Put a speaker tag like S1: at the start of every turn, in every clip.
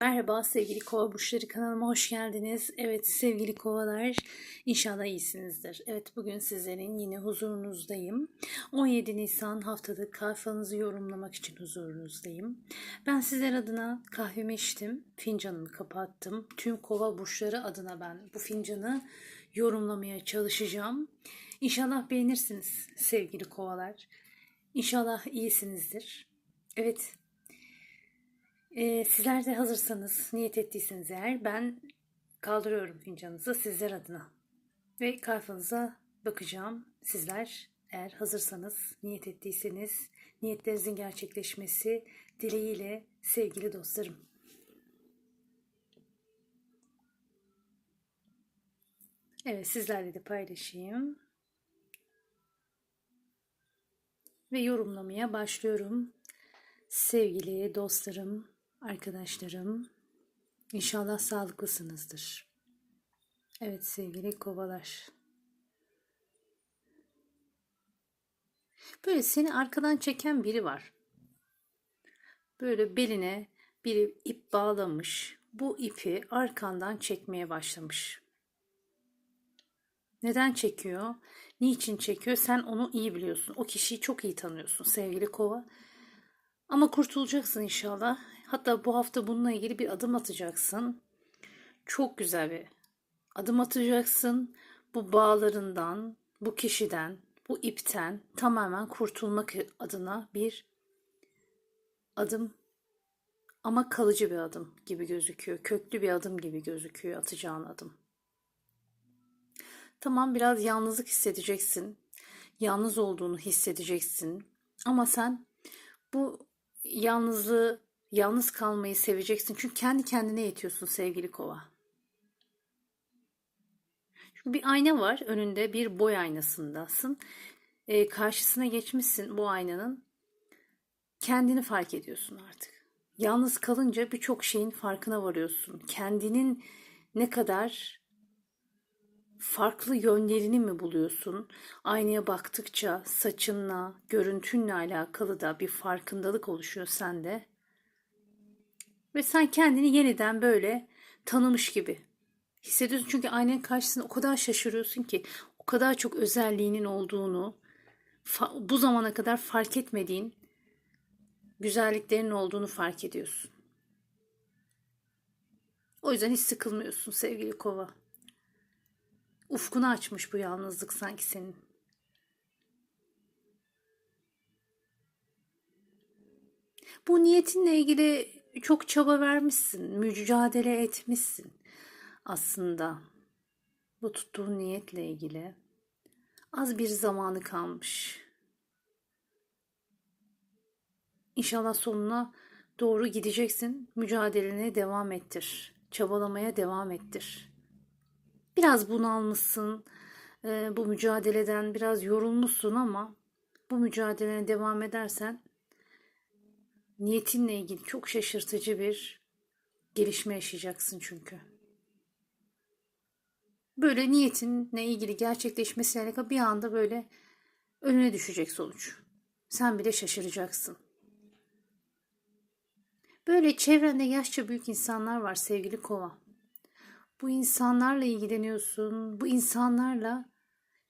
S1: Merhaba sevgili kova burçları kanalıma hoş geldiniz. Evet sevgili kovalar inşallah iyisinizdir. Evet bugün sizlerin yine huzurunuzdayım. 17 Nisan haftalık kahvanızı yorumlamak için huzurunuzdayım. Ben sizler adına kahvemi içtim, fincanımı kapattım. Tüm kova burçları adına ben bu fincanı yorumlamaya çalışacağım. İnşallah beğenirsiniz sevgili kovalar. İnşallah iyisinizdir. Evet ee, sizler de hazırsanız, niyet ettiyseniz eğer ben kaldırıyorum fincanınızı sizler adına. Ve karfanıza bakacağım. Sizler eğer hazırsanız, niyet ettiyseniz niyetlerinizin gerçekleşmesi dileğiyle sevgili dostlarım. Evet sizlerle de paylaşayım. Ve yorumlamaya başlıyorum. Sevgili dostlarım, arkadaşlarım. İnşallah sağlıklısınızdır. Evet sevgili kovalar. Böyle seni arkadan çeken biri var. Böyle beline bir ip bağlamış. Bu ipi arkandan çekmeye başlamış. Neden çekiyor? Niçin çekiyor? Sen onu iyi biliyorsun. O kişiyi çok iyi tanıyorsun sevgili kova. Ama kurtulacaksın inşallah. Hatta bu hafta bununla ilgili bir adım atacaksın. Çok güzel bir adım atacaksın. Bu bağlarından, bu kişiden, bu ipten tamamen kurtulmak adına bir adım ama kalıcı bir adım gibi gözüküyor. Köklü bir adım gibi gözüküyor atacağın adım. Tamam biraz yalnızlık hissedeceksin. Yalnız olduğunu hissedeceksin. Ama sen bu yalnızlığı, yalnız kalmayı seveceksin. Çünkü kendi kendine yetiyorsun sevgili kova. Çünkü bir ayna var önünde bir boy aynasındasın. E, karşısına geçmişsin bu aynanın. Kendini fark ediyorsun artık. Yalnız kalınca birçok şeyin farkına varıyorsun. Kendinin ne kadar farklı yönlerini mi buluyorsun? Aynaya baktıkça saçınla, görüntünle alakalı da bir farkındalık oluşuyor sende. Ve sen kendini yeniden böyle tanımış gibi hissediyorsun. Çünkü aynanın karşısında o kadar şaşırıyorsun ki o kadar çok özelliğinin olduğunu bu zamana kadar fark etmediğin güzelliklerin olduğunu fark ediyorsun. O yüzden hiç sıkılmıyorsun sevgili kova. Ufkunu açmış bu yalnızlık sanki senin. Bu niyetinle ilgili çok çaba vermişsin, mücadele etmişsin aslında. Bu tuttuğun niyetle ilgili az bir zamanı kalmış. İnşallah sonuna doğru gideceksin. Mücadelene devam ettir. Çabalamaya devam ettir. Biraz bunalmışsın, bu mücadeleden biraz yorulmuşsun ama bu mücadelene devam edersen niyetinle ilgili çok şaşırtıcı bir gelişme yaşayacaksın çünkü. Böyle niyetinle ilgili gerçekleşmesiyle alakalı bir anda böyle önüne düşecek sonuç. Sen bile şaşıracaksın. Böyle çevrende yaşça büyük insanlar var sevgili kova bu insanlarla ilgileniyorsun. Bu insanlarla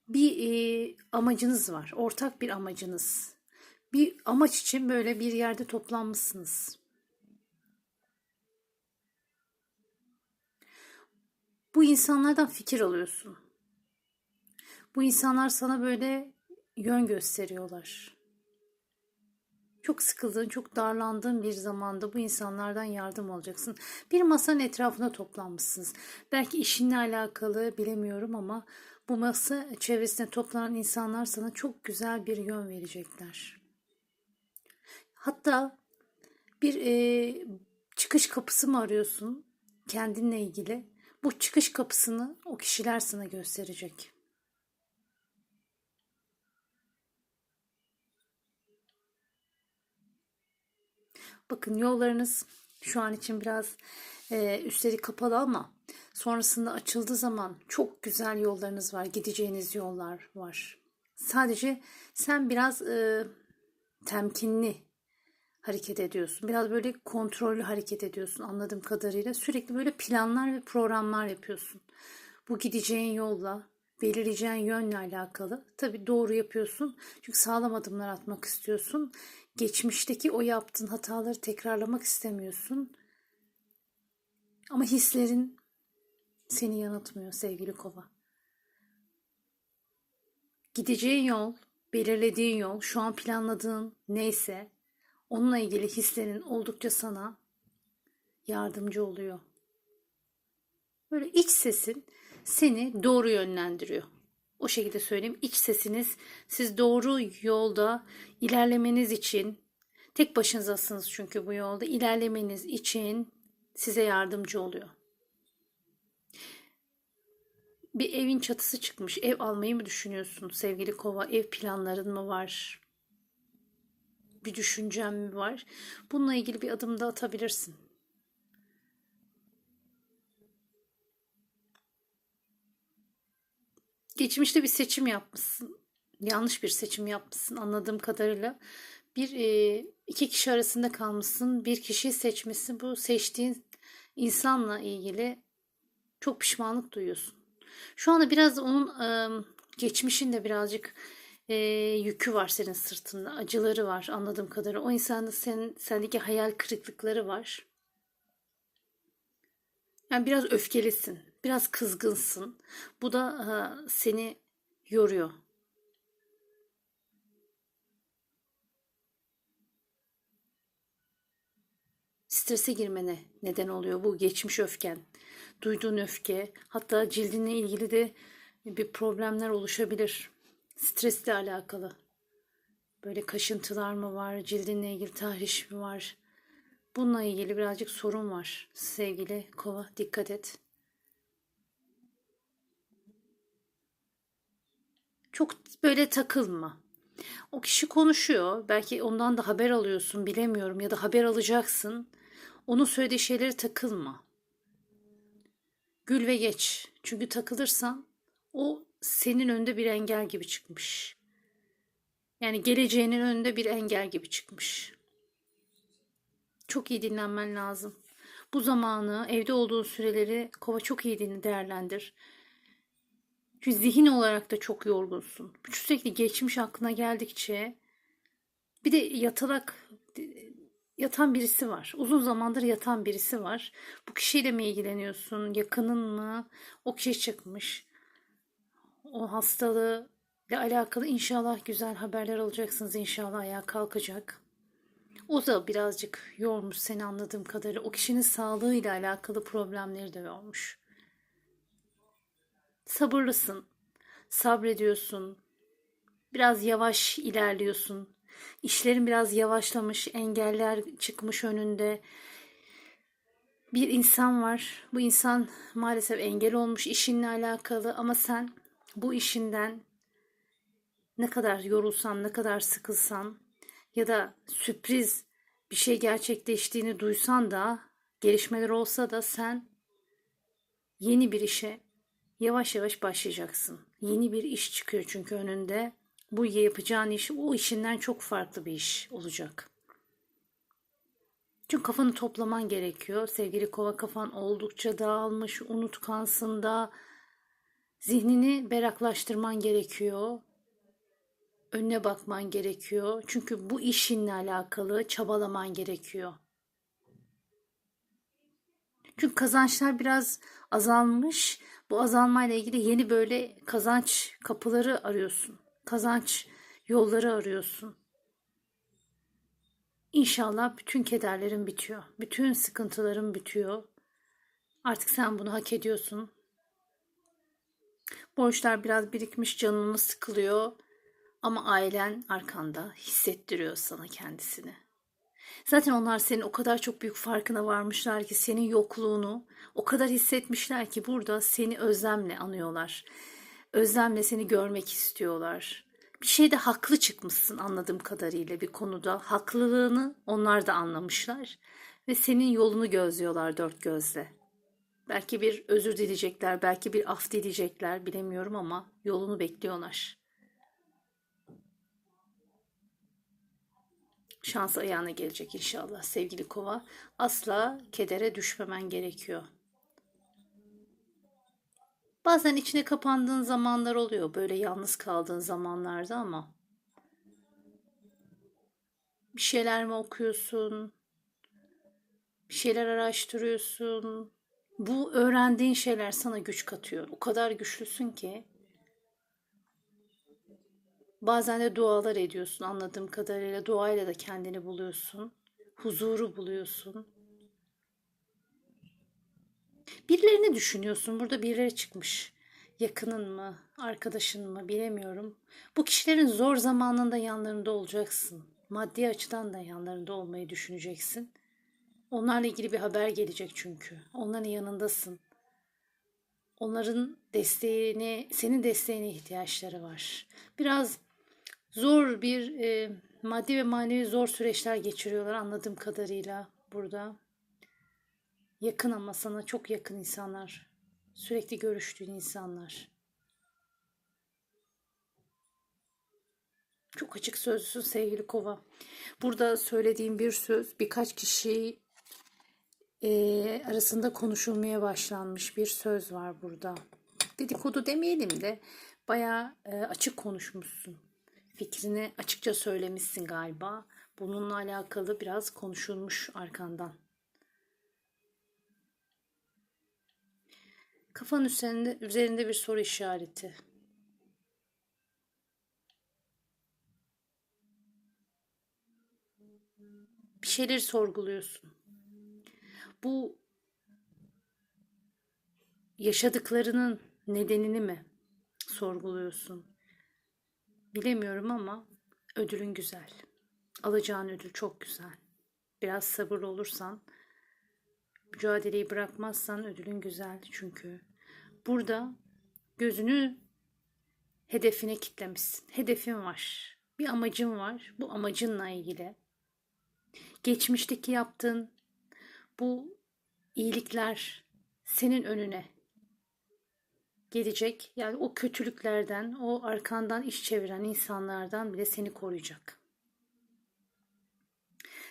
S1: bir e, amacınız var. Ortak bir amacınız. Bir amaç için böyle bir yerde toplanmışsınız. Bu insanlardan fikir alıyorsun. Bu insanlar sana böyle yön gösteriyorlar çok sıkıldığın, çok darlandığın bir zamanda bu insanlardan yardım alacaksın. Bir masanın etrafına toplanmışsınız. Belki işinle alakalı bilemiyorum ama bu masa çevresinde toplanan insanlar sana çok güzel bir yön verecekler. Hatta bir e, çıkış kapısı mı arıyorsun kendinle ilgili? Bu çıkış kapısını o kişiler sana gösterecek. Bakın yollarınız şu an için biraz e, üstleri kapalı ama sonrasında açıldığı zaman çok güzel yollarınız var. Gideceğiniz yollar var. Sadece sen biraz e, temkinli hareket ediyorsun. Biraz böyle kontrollü hareket ediyorsun anladığım kadarıyla. Sürekli böyle planlar ve programlar yapıyorsun. Bu gideceğin yolla, belirleyeceğin yönle alakalı. Tabii doğru yapıyorsun. Çünkü sağlam adımlar atmak istiyorsun. Geçmişteki o yaptığın hataları tekrarlamak istemiyorsun. Ama hislerin seni yanıltmıyor sevgili kova. Gideceğin yol, belirlediğin yol, şu an planladığın neyse onunla ilgili hislerin oldukça sana yardımcı oluyor. Böyle iç sesin seni doğru yönlendiriyor. O şekilde söyleyeyim. İç sesiniz siz doğru yolda ilerlemeniz için tek başınızasınız çünkü bu yolda ilerlemeniz için size yardımcı oluyor. Bir evin çatısı çıkmış. Ev almayı mı düşünüyorsun sevgili kova? Ev planların mı var? Bir düşüncen mi var? Bununla ilgili bir adım da atabilirsin. Geçmişte bir seçim yapmışsın. Yanlış bir seçim yapmışsın anladığım kadarıyla. Bir e, iki kişi arasında kalmışsın. Bir kişiyi seçmişsin. Bu seçtiğin insanla ilgili çok pişmanlık duyuyorsun. Şu anda biraz onun e, geçmişinde birazcık e, yükü var senin sırtında. Acıları var anladığım kadarıyla. O insanda senin sendeki hayal kırıklıkları var. Yani biraz öfkelisin. Biraz kızgınsın. Bu da e, seni yoruyor. Strese girmene neden oluyor bu geçmiş öfken. Duyduğun öfke, hatta cildinle ilgili de bir problemler oluşabilir. Stresle alakalı. Böyle kaşıntılar mı var, cildinle ilgili tahriş mi var? Bununla ilgili birazcık sorun var sevgili kova. Dikkat et. Çok böyle takılma. O kişi konuşuyor. Belki ondan da haber alıyorsun bilemiyorum ya da haber alacaksın. Onun söylediği şeylere takılma. Gül ve geç. Çünkü takılırsan o senin önünde bir engel gibi çıkmış. Yani geleceğinin önünde bir engel gibi çıkmış. Çok iyi dinlenmen lazım. Bu zamanı, evde olduğun süreleri kova çok iyi değerlendir. Çünkü zihin olarak da çok yorgunsun. Sürekli geçmiş aklına geldikçe bir de yatalak yatan birisi var. Uzun zamandır yatan birisi var. Bu kişiyle mi ilgileniyorsun? Yakının mı? O kişi çıkmış. O hastalığı ile alakalı inşallah güzel haberler alacaksınız. İnşallah ayağa kalkacak. O da birazcık yormuş seni anladığım kadarıyla. O kişinin sağlığıyla alakalı problemleri de yormuş. Sabırlısın. Sabrediyorsun. Biraz yavaş ilerliyorsun. İşlerin biraz yavaşlamış, engeller çıkmış önünde. Bir insan var. Bu insan maalesef engel olmuş işinle alakalı ama sen bu işinden ne kadar yorulsan, ne kadar sıkılsan ya da sürpriz bir şey gerçekleştiğini duysan da gelişmeler olsa da sen yeni bir işe yavaş yavaş başlayacaksın. Yeni bir iş çıkıyor çünkü önünde. Bu yapacağın iş o işinden çok farklı bir iş olacak. Çünkü kafanı toplaman gerekiyor. Sevgili kova kafan oldukça dağılmış, unutkansın da zihnini beraklaştırman gerekiyor. Önüne bakman gerekiyor. Çünkü bu işinle alakalı çabalaman gerekiyor. Çünkü kazançlar biraz azalmış. Bu azalmayla ilgili yeni böyle kazanç kapıları arıyorsun. Kazanç yolları arıyorsun. İnşallah bütün kederlerin bitiyor. Bütün sıkıntıların bitiyor. Artık sen bunu hak ediyorsun. Borçlar biraz birikmiş, canını sıkılıyor. Ama ailen arkanda hissettiriyor sana kendisini. Zaten onlar senin o kadar çok büyük farkına varmışlar ki senin yokluğunu o kadar hissetmişler ki burada seni özlemle anıyorlar. Özlemle seni görmek istiyorlar. Bir şeyde haklı çıkmışsın anladığım kadarıyla bir konuda. Haklılığını onlar da anlamışlar ve senin yolunu gözlüyorlar dört gözle. Belki bir özür dileyecekler, belki bir af dileyecekler bilemiyorum ama yolunu bekliyorlar. Şans ayağına gelecek inşallah sevgili kova. Asla kedere düşmemen gerekiyor. Bazen içine kapandığın zamanlar oluyor. Böyle yalnız kaldığın zamanlarda ama bir şeyler mi okuyorsun? Bir şeyler araştırıyorsun. Bu öğrendiğin şeyler sana güç katıyor. O kadar güçlüsün ki. Bazen de dualar ediyorsun anladığım kadarıyla. Duayla da kendini buluyorsun. Huzuru buluyorsun. Birilerini düşünüyorsun. Burada birileri çıkmış. Yakının mı, arkadaşın mı bilemiyorum. Bu kişilerin zor zamanında yanlarında olacaksın. Maddi açıdan da yanlarında olmayı düşüneceksin. Onlarla ilgili bir haber gelecek çünkü. Onların yanındasın. Onların desteğine, senin desteğine ihtiyaçları var. Biraz zor bir e, maddi ve manevi zor süreçler geçiriyorlar anladığım kadarıyla burada. Yakın ama sana çok yakın insanlar. Sürekli görüştüğün insanlar. Çok açık sözlüsün sevgili kova. Burada söylediğim bir söz birkaç kişi e, arasında konuşulmaya başlanmış bir söz var burada. Dedikodu demeyelim de bayağı e, açık konuşmuşsun. Fikrini açıkça söylemişsin galiba. Bununla alakalı biraz konuşulmuş arkandan. Kafanın üzerinde, üzerinde bir soru işareti. Bir şeyleri sorguluyorsun. Bu yaşadıklarının nedenini mi sorguluyorsun? Bilemiyorum ama ödülün güzel. Alacağın ödül çok güzel. Biraz sabırlı olursan, mücadeleyi bırakmazsan ödülün güzel çünkü. Burada gözünü hedefine kitlemişsin. Hedefin var. Bir amacın var. Bu amacınla ilgili. Geçmişteki yaptığın bu iyilikler senin önüne gelecek. Yani o kötülüklerden, o arkandan iş çeviren insanlardan bile seni koruyacak.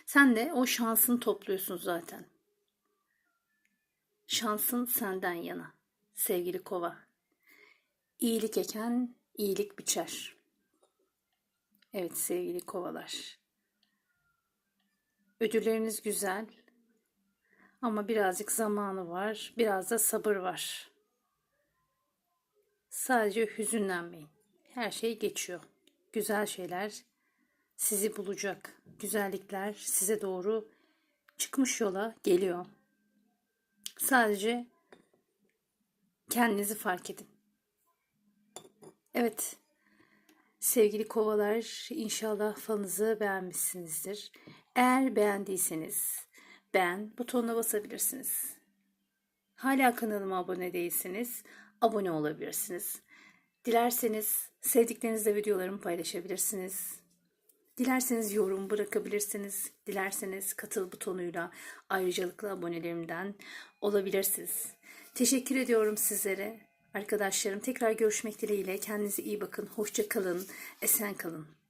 S1: Sen de o şansını topluyorsun zaten. Şansın senden yana sevgili kova. İyilik eken iyilik biçer. Evet sevgili kovalar. Ödülleriniz güzel ama birazcık zamanı var, biraz da sabır var. Sadece hüzünlenmeyin. Her şey geçiyor. Güzel şeyler sizi bulacak. Güzellikler size doğru çıkmış yola geliyor. Sadece kendinizi fark edin. Evet. Sevgili kovalar, inşallah falınızı beğenmişsinizdir. Eğer beğendiyseniz beğen butonuna basabilirsiniz. Hala kanalıma abone değilseniz abone olabilirsiniz. Dilerseniz sevdiklerinizle videolarımı paylaşabilirsiniz. Dilerseniz yorum bırakabilirsiniz. Dilerseniz katıl butonuyla ayrıcalıklı abonelerimden olabilirsiniz. Teşekkür ediyorum sizlere. Arkadaşlarım tekrar görüşmek dileğiyle. Kendinize iyi bakın. Hoşça kalın. Esen kalın.